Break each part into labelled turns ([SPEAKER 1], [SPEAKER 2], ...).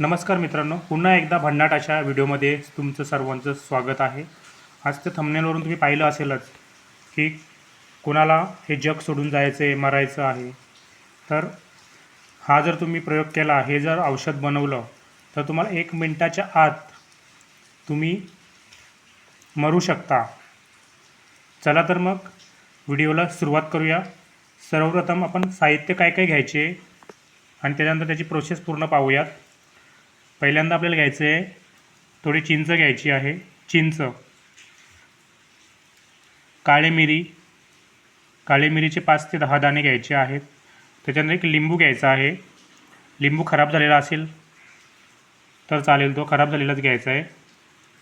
[SPEAKER 1] नमस्कार मित्रांनो पुन्हा एकदा भन्नाट अशा व्हिडिओमध्ये तुमचं सर्वांचं स्वागत आहे. आज त्या थंबनेलवरून तुम्ही पाहिलं असेलच की कोणाला हे जग सोडून जायचं आहे मरायचं आहे. तर हा जर तुम्ही प्रयोग केला हे जर औषध बनवलं तर तुम्हाला एक मिनटाच्या आत तुम्ही मरू शकता. चला तर मग व्हिडिओला सुरुवात करूया. सर्वप्रथम आपण साहित्य काय काय घ्यायचे आणि त्याच्यानंतर त्याची प्रोसेस पूर्ण पाहूयात. पहिल्यांदा आपल्याला घ्यायचं आहे. थोडी चिंच घ्यायची आहे. चिंच. काळे मिरी. काळे मिरीचे पाच ते दहा दाणे घ्यायचे आहेत. त्याच्यानंतर एक लिंबू घ्यायचा आहे. लिंबू खराब झालेला असेल तर चालेल. तो खराब झालेलाच घ्यायचा आहे.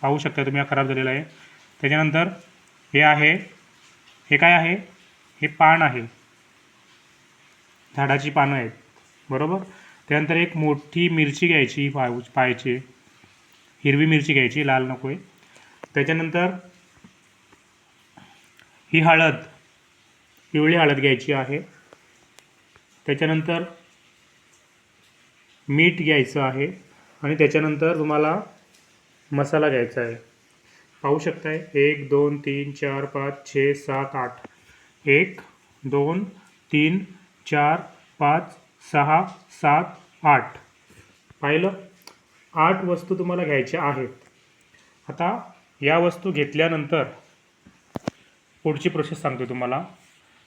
[SPEAKER 1] पाहू शकता तुम्ही हा खराब झालेला आहे. त्याच्यानंतर हे आहे. हे काय आहे? हे पान आहे. झाडाची पानं आहेत. बरोबर? त्यानंतर एक मोठी मिरची घ्यायची ही पाय पाहायची हिरवी मिरची घ्यायची लाल नको आहे त्याच्यानंतर ही हळद पिवळी हळद घ्यायची आहे. त्याच्यानंतर मीठ घ्यायचं आहे आणि त्याच्यानंतर तुम्हाला मसाला घ्यायचा आहे. पाहू शकताय? एक दोन तीन चार पाच छे सात आठ. एक दोन तीन चार पाच सहा सात आठ. पाहिलं? आठ वस्तू तुम्हाला घ्यायच्या आहेत. आता या वस्तू घेतल्यानंतर पुढची प्रोसेस सांगतो तुम्हाला.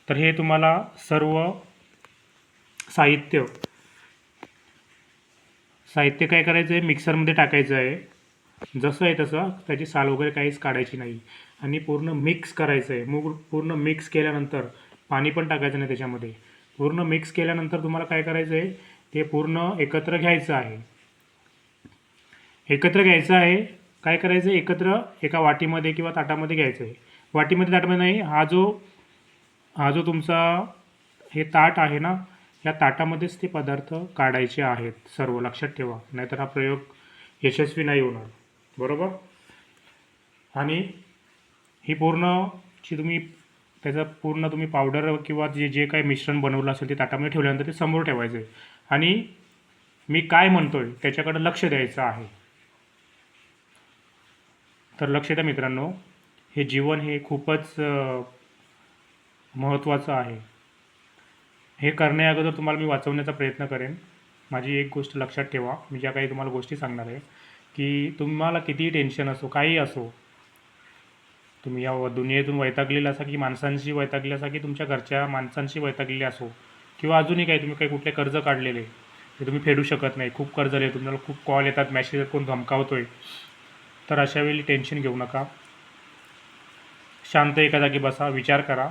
[SPEAKER 1] तर हे तुम्हाला सर्व साहित्य साहित्य काय करायचं आहे मिक्सरमध्ये टाकायचं आहे जसं आहे तसं त्याची साल वगैरे काहीच काढायची नाही. आणि पूर्ण मिक्स करायचं आहे मग पूर्ण मिक्स केल्यानंतर पाणी पण टाकायचं नाही त्याच्यामध्ये. पूर्ण मिक्स केल्यानंतर तुम्हाला काय करायचं आहे? ते पूर्ण एकत्र घ्यायचं आहे. एकत्र घ्यायचं आहे काय करायचं आहे? एकत्र एका वाटीमध्ये किंवा ताटामध्ये घ्यायचं आहे. वाटीमध्ये ताटामध्ये नाही हा जो हा जो तुमचा हे ताट आहे ना या ताटामध्येच ते पदार्थ काढायचे आहेत सर्व. लक्षात ठेवा नाहीतर हा प्रयोग यशस्वी नाही होणार. बरोबर? आणि ही पूर्ण जी तुम्ही त्याचं पूर्ण तुम्ही पावडर किंवा जे जे काही मिश्रण बनवलं असेल ते ताटामध्ये ठेवल्यानंतर ते समोर ठेवायचं. आहे आणि मी काय म्हणतो आहे त्याच्याकडं लक्ष द्यायचं आहे. तर लक्ष द्या मित्रांनो हे जीवन हे खूपच महत्त्वाचं आहे. हे करण्या अगोदर तुम्हाला मी वाचवण्याचा प्रयत्न करेन. माझी एक गोष्ट लक्षात ठेवा. मी ज्या काही तुम्हाला गोष्टी सांगणार आहे की तुम्हाला कितीही टेन्शन असो काही असो तुम्ही या दुनियेतून वैतागलेला असा की माणसांशी वैतागले असा की तुमच्या घरच्या माणसांशी वैतागलेले असो किंवा अजूनही काही तुम्ही काही कुठले कर्ज काढलेले ते तुम्ही फेडू शकत नाही. खूप कर्ज आले तुम्हाला खूप कॉल येतात मॅसेज येतात कोण आहे तर अशा वेळी टेन्शन घेऊ नका. शांत एका जागी बसा विचार करा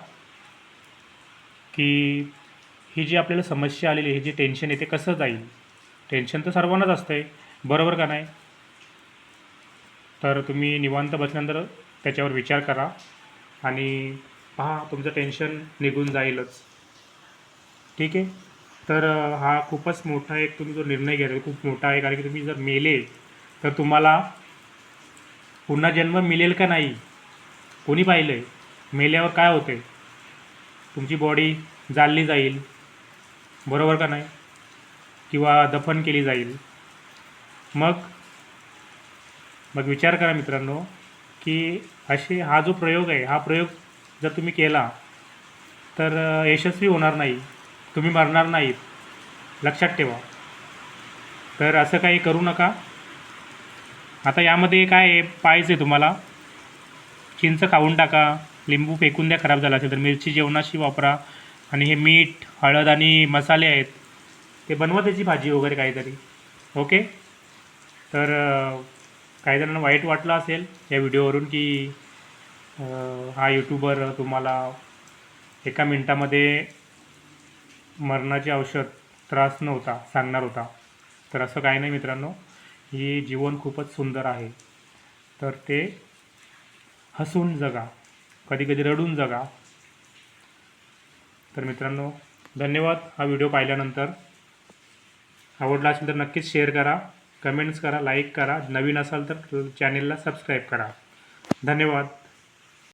[SPEAKER 1] की ही जी आपल्याला समस्या आलेली ही जी टेन्शन आहे ते कसं जाईल? टेन्शन तर सर्वांनाच असतं आहे बरोबर का नाही? तर तुम्ही निवांत बसल्यानंतर त्याच्यावर विचार करा आणि पहा तुमचं टेन्शन निघून जाईलच. ठीक आहे? तर हा खूपच मोठा एक तुम्ही जो निर्णय घ्याल खूप मोठा आहे. कारण की तुम्ही जर मेले तर तुम्हाला पुन्हा जन्म मिळेल का नाही? कोणी पाहिलं आहे मेल्यावर काय होते तुमची बॉडी जाळली जाईल. बरोबर का नाही? किंवा दफन केली जाईल. मग मग विचार करा मित्रांनो. की असे हा जो प्रयोग आहे हा प्रयोग जर तुम्ही केला तर यशस्वी होणार नाही तुम्ही मरणार नाहीत लक्षात ठेवा. तर असं काही करू नका. आता यामध्ये काय आहे पाहिजे तुम्हाला. चिंच खाऊन टाका लिंबू फेकून द्या खराब झाला असेल तर. मिरची जेवणाशी वापरा आणि हे मीठ हळद आणि मसाले आहेत ते बनवा त्याची भाजी वगैरे काहीतरी. ओके? तर काही जणांना वाईट वाटलं असेल या व्हिडिओवरून की हा यूट्यूबर तुम्हाला एका मिनटामध्ये मरणाचे औषध त्रास नव्हता सांगणार होता. तर असं काही नाही मित्रांनो ही जीवन खूपच सुंदर आहे. तर ते हसून जगा कधी कधी रडून जगा. तर मित्रांनो धन्यवाद हा व्हिडिओ पाहिल्यानंतर. आवडला असेल तर नक्कीच शेअर करा. कमेंट्स करा लाईक करा नवीन असाल तर चॅनेलला सबस्क्राईब करा. धन्यवाद.